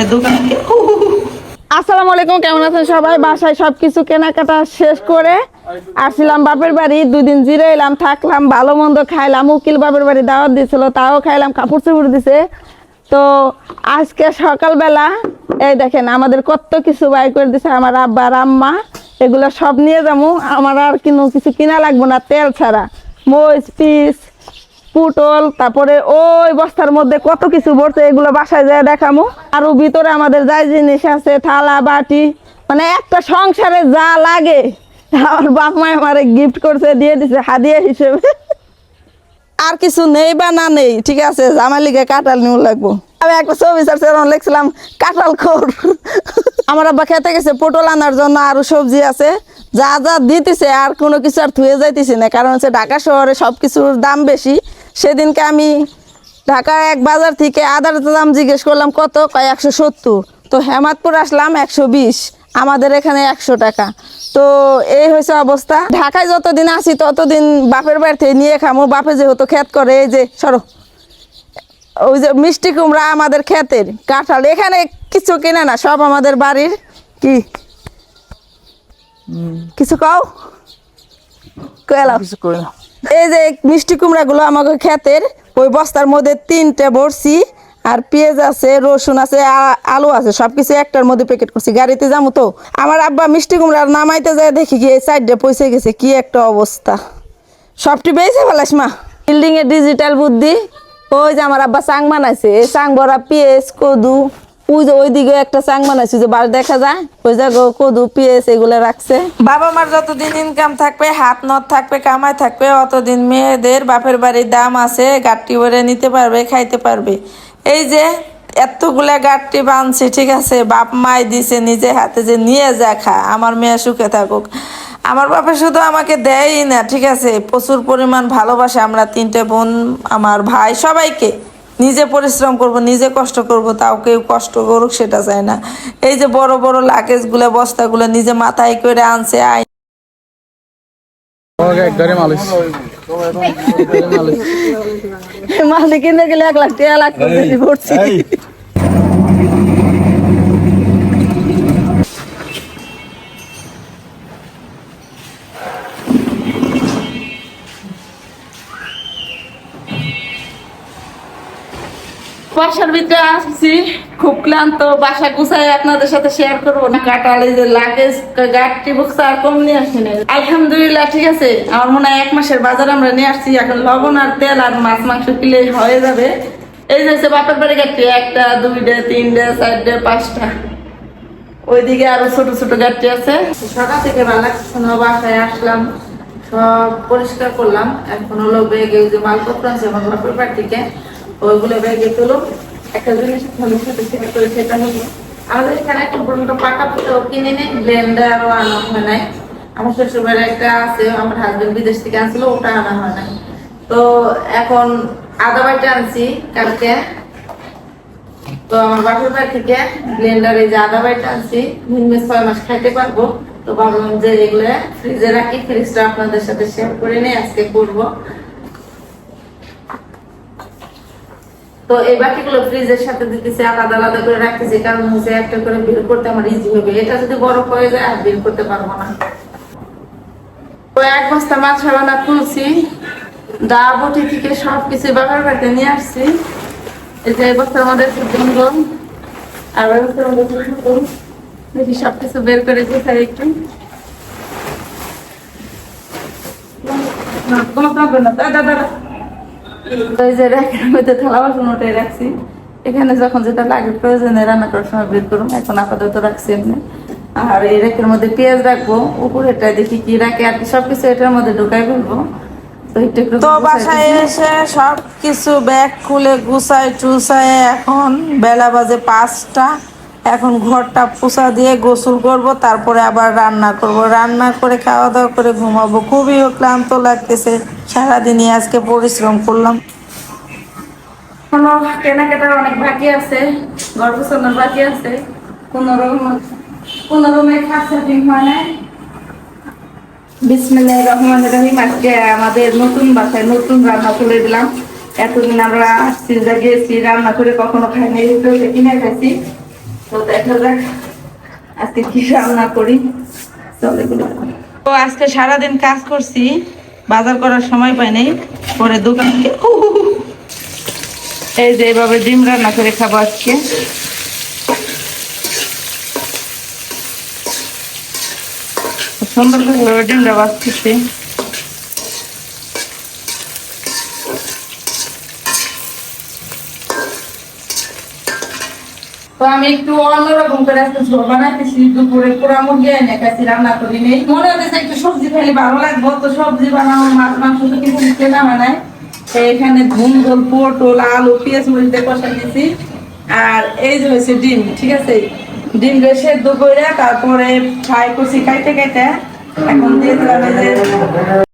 করে দোকান আসসালামু আলাইকুম, কেমন আছেন সবাই? বাসায় কেনাকাটা শেষ করে বাপের বাড়ি। দুই দিন জিরে এলাম, থাকলাম, ভালো মন্দ খাইলাম। উকিল বাপের বাড়ি দাওয়াত তাও খাইলাম, কাপড় চোপড় দিছে। তো আজকে সকালবেলা, এই দেখেন, আমাদের কত কিছু বাই করে দিছে আমার আব্বা আর আম্মা। এগুলো সব নিয়ে যাব। আমার আর কিছু কিনা লাগবো না, তেল ছাড়া। মরিচ, পিস পুটল, তারপরে ওই বস্তার মধ্যে কত কিছু ভরছে, এগুলো বাসায় যায় দেখামু। আরও ভিতরে আমাদের যাই জিনিস আছে, থালা, বাটি মানে একটা সংসারে যা লাগে, আমার বাপ আমারে গিফট করছে, দিয়ে দিছে, হাদিয়া হিসেবে। আর কিছু নেই বা না নেই, ঠিক আছে, আমার লিগে কাঁঠাল নিউ লাগবো। আমি একটা ছবি সারছে লিখছিলাম, কাঁঠাল খোর। আমার আব্বা খেতে গেছে পটল আনার জন্য, আরও সবজি আছে। যা যা দিতেছে, আর কোনো কিছু আর ধুয়ে যাইতেছি না, কারণ হচ্ছে ঢাকা শহরে সব কিছুর দাম বেশি। সেদিনকে আমি ঢাকার এক বাজার থেকে আদার দাম জিজ্ঞেস করলাম কত? কয় একশো সত্তর। তো হেমাদপুর আসলাম একশো বিশ আমাদের এখানে একশো টাকা। তো এই হয়েছে অবস্থা। ঢাকায় যতদিন আসি ততদিন বাপের বাড়িতে নিয়ে খামো। বাপে যেহেতু ক্ষেত করে এই যে সরো। ওই যে মিষ্টি কুমড়া আমাদের ক্ষেতের কাঁঠাল এখানে কিছু কিনে না সব আমাদের বাড়ির। কি? কিছু কও? কয়লা কিছু না এই যে মিষ্টি কুমড়াগুলো আমাকে ক্ষেতের, ওই বস্তার মধ্যে তিনটে ভরছি, আর পেঁয়াজ আছে, রসুন আছে আলু আছে, সবকিছু একটার মধ্যে প্যাকেট করছি। গাড়িতে যাব তো? আমার আব্বা মিষ্টি কুমড়া নামাইতে যায়, দেখি কি এই সাইডে পয়সা গেছে, কি একটা অবস্থা। সবটি পেয়েছে ফেলাস মা। বিল্ডিং এর ডিজিটাল বুদ্ধি। ওই যে আমার আব্বা চাং বানাইছে চাং ভরা পেঁয়াজ, কদু ওই যে ওইদিকে একটা চাং বানাইছে যে বার দেখা যায় ওই জায়গা কদু, পেঁয়াজ এগুলো রাখছে। বাবা মার যতদিন ইনকাম থাকবে, হাত নদ থাকবে, কামাই থাকবে, অতদিন মেয়েদের বাপের বাড়ির দাম আছে গাঠটি ভরে নিতে পারবে, খাইতে পারবে। এই যে এতগুলা গাঠটি বানছে, ঠিক আছে, বাপ মাই দিছে নিজে হাতে যে নিয়ে যা খা, আমার মেয়ে সুখে থাকুক। আমার বাপে শুধু আমাকে দেয়ই না, ঠিক আছে, প্রচুর পরিমাণ ভালোবাসে, আমরা তিনটে বোন, আমার ভাই, সবাইকে। নিজে পরিশ্রম করব নিজে কষ্ট করব তাও কেউ কষ্ট করুক সেটা চায় না। এই যে বড় বড় লাগেজগুলো বস্তাগুলো নিজে মাথায় করে আনছে আই মালিক কিনতে গেলে এক লাখ টাকা লাগতো বেশি বাসার ভিতরে আসছি, খুব ক্লান্ত, বাসা গুছাই আপনাদের সাথে শেয়ার করব না কাটালে যে লাগেজ গাড়ি বুকস আর কম নিয়ে আসি না আলহামদুলিল্লাহ, ঠিক আছে? আমার মনে হয় এক মাসের বাজার আমরা নিয়ে আসছি, এখন লবণ আর তেল আর মাছ, মাংস কিলে হয়ে যাবে। এই যে বাপের বাড়ি গাড়ি একটা, দুইটা, তিনটা, চারটে, পাঁচটা। ওইদিকে আরও ছোট ছোট গাড়ি আছে। সকাল থেকে ভালো বাসায় আসলাম, সব পরিষ্কার করলাম। এখন হলো বেগে যে মালপত্র আছে আমার বাপের বাড়ি থেকে। ওইগুলো ব্যাগে তুলো একটা জিনিস শেয়ার করে সেটা হলো আমাদের এখানে একটা পর্যন্ত পাকা পুরো কিনে নেই ব্লেন্ডারও আনা হয় নাই। আমার শ্বশুর একটা আছে, আমার হাজবেন্ড বিদেশ থেকে আনছিল, ওটা আনা হয় নাই। তো এখন আদা বাটা আনছি কালকে। তো আমার বাপের বাড়ি থেকে ব্লেন্ডারে যে আদা বাইটা আনছি মিনিমাম ছয় মাস খাইতে পারব। তো ভাবলাম যে এগুলো ফ্রিজে রাখি ফ্রিজটা আপনাদের সাথে শেয়ার করে নিয়ে আজকে করব। তো এই বাকিগুলো ফ্রিজের সাথে দিতেছি আলাদা আলাদা করে রাখতেছি কারণ হচ্ছে একটা করে বের করতে আমার ইজি হবে। এটা যদি বরফ হয়ে যায় আর বের করতে পারব না। তো এক বস্তা মাছ রান্না খুলছি দা বটি থেকে সব কিছু বাবার বাড়িতে নিয়ে আসছি। এই যে বস্তার মধ্যে জঙ্গল আর বস্তার মধ্যে দেখি সব কিছু বের করে কোথায় একটু। কোনো problem না। দাদা, দাদা। ওই যে র্যাকের মধ্যে থালা বাসন ওটাই রাখছি। এখানে যখন যেটা লাগে প্রয়োজনে রান্না করার সময় বের করুন এখন আপাতত রাখছি এমনি। আর এই র্যাকের মধ্যে পেঁয়াজ রাখব উপরেটা দেখি কি রাখে আর কি সবকিছু এটার মধ্যে ঢুকাই ফেলব। তো বাসায় এসে সব কিছু ব্যাগ খুলে গুছাই টুসায় এখন বেলা বাজে পাঁচটা। এখন ঘরটা পোছা দিয়ে গোসল করব, তারপরে আবার রান্না করব। রান্না করে খাওয়া দাওয়া করে ঘুমাবো। খুবই ক্লান্ত লাগতেছে। সারাদিনই আজকে পরিশ্রম করলাম। অনেক বাকি আছে। ঘর বাকি আছে। কোনো কোনো আমাদের নতুন বাসায় নতুন রান্না তুলে দিলাম। এতদিন আমরা গেছি রান্না করে কখনো খাইনি কিনে খাইছি। তো আজকে কি রান্না করি? চলে আজকে সারাদিন কাজ করছি, বাজার করার সময় পাই নাই, পরে দোকান এই যে এইভাবে ডিম রান্না করে খাব আজকে। সুন্দর করে ডিমটা বাঁচতেছি তো আমি একটু অন্যরকম করে মুরগি এনে কাছে রান্না করি নেই। মনে হচ্ছে একটু সবজি খাইলে ভালো লাগবো, তো সবজি মাছ, মাংস তো কিছু এখানে পটল, আলু, পেঁয়াজ, মরিচ দিয়ে কষা দিয়েছি আর এই যে হয়েছে ডিম, ঠিক আছে? ডিম দিয়ে সেদ্ধ করে তারপরে ফ্রাই করছি কাইতে কাইতে এখন দিয়ে দিলাম